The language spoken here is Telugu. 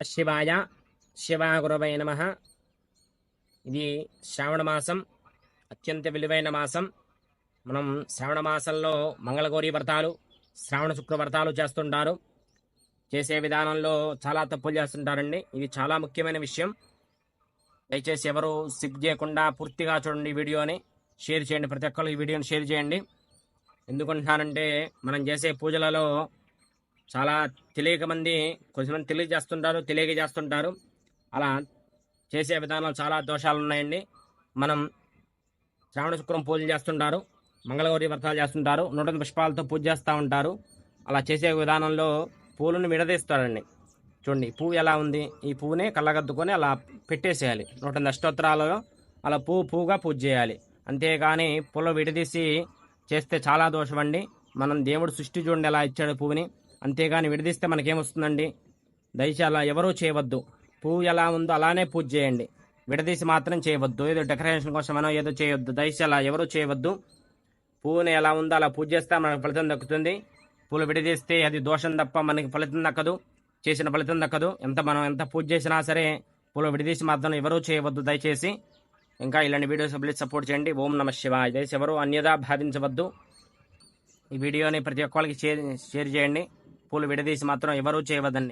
శివాయ శివాగురవై నమ. ఇది శ్రావణ మాసం అత్యంత విలువైన మాసం. మనం శ్రావణ మాసంలో మంగళగౌరి వ్రతాలు శ్రావణ శుక్ర వ్రతాలు చేస్తుంటారు. చేసే విధానంలో చాలా తప్పులు చేస్తుంటారండి. ఇది చాలా ముఖ్యమైన విషయం. దయచేసి ఎవరు సిక్ చేయకుండా పూర్తిగా చూడండి ఈ వీడియోని. షేర్ చేయండి ప్రతి ఒక్కరు ఈ వీడియోని షేర్ చేయండి. ఎందుకుంటున్నారంటే మనం చేసే పూజలలో చాలా తెలియక మంది కొంతమంది తెలియజేస్తుంటారు తెలియజేస్తుంటారు. తెలియక చేస్తుంటారు అలా చేసే విధానాలు చాలా దోషాలు ఉన్నాయండి మనం శ్రావణ శుక్రం పూజలు చేస్తుంటారు మంగళగౌరి వ్రతాలు చేస్తుంటారు నూట పుష్పాలతో పూజ చేస్తూ ఉంటారు. అలా చేసే విధానంలో పూలను విడదీస్తారండి. చూడండి పువ్వు ఎలా ఉంది? ఈ పువ్వునే కళ్ళగద్దుకొని అలా పెట్టేసేయాలి. నూట అష్టోత్తరాలలో అలా పువ్వు పువ్వుగా పూజ చేయాలి. అంతేగాని పూలు విడదీసి చేస్తే చాలా దోషం అండి మనం దేవుడు సృష్టి చూడండి ఎలా ఇచ్చాడు పువ్వుని. అంతేగాని విడదీస్తే మనకేమొస్తుందండి? దయచేసి అలా ఎవరూ చేయవద్దు. పువ్వు ఎలా ఉందో అలానే పూజ చేయండి. విడదీసి మాత్రం చేయవద్దు. ఏదో డెకరేషన్ కోసమనో ఏదో చేయొద్దు. దయచేసి అలా ఎవరూ చేయవద్దు. పువ్వుని ఎలా ఉందో అలా పూజ చేస్తే మనకు ఫలితం దక్కుతుంది. పూలు విడదీస్తే అది దోషం తప్ప మనకి ఫలితం దక్కదు. చేసిన ఫలితం దక్కదు. ఎంత మనం ఎంత పూజ చేసినా సరే పూలు విడదీసి మాత్రం ఎవరూ చేయవద్దు దయచేసి. ఇంకా ఇలాంటి వీడియోస్ ప్లీజ్ సపోర్ట్ చేయండి. ఓం నమ శివాయ. దయచేసి ఎవరు అన్యదా భావించవద్దు. ఈ వీడియోని ప్రతి ఒక్కరికి షేర్ షేర్ చేయండి. పూలు విడదీసి మాత్రం ఎవరూ చేయవద్దండి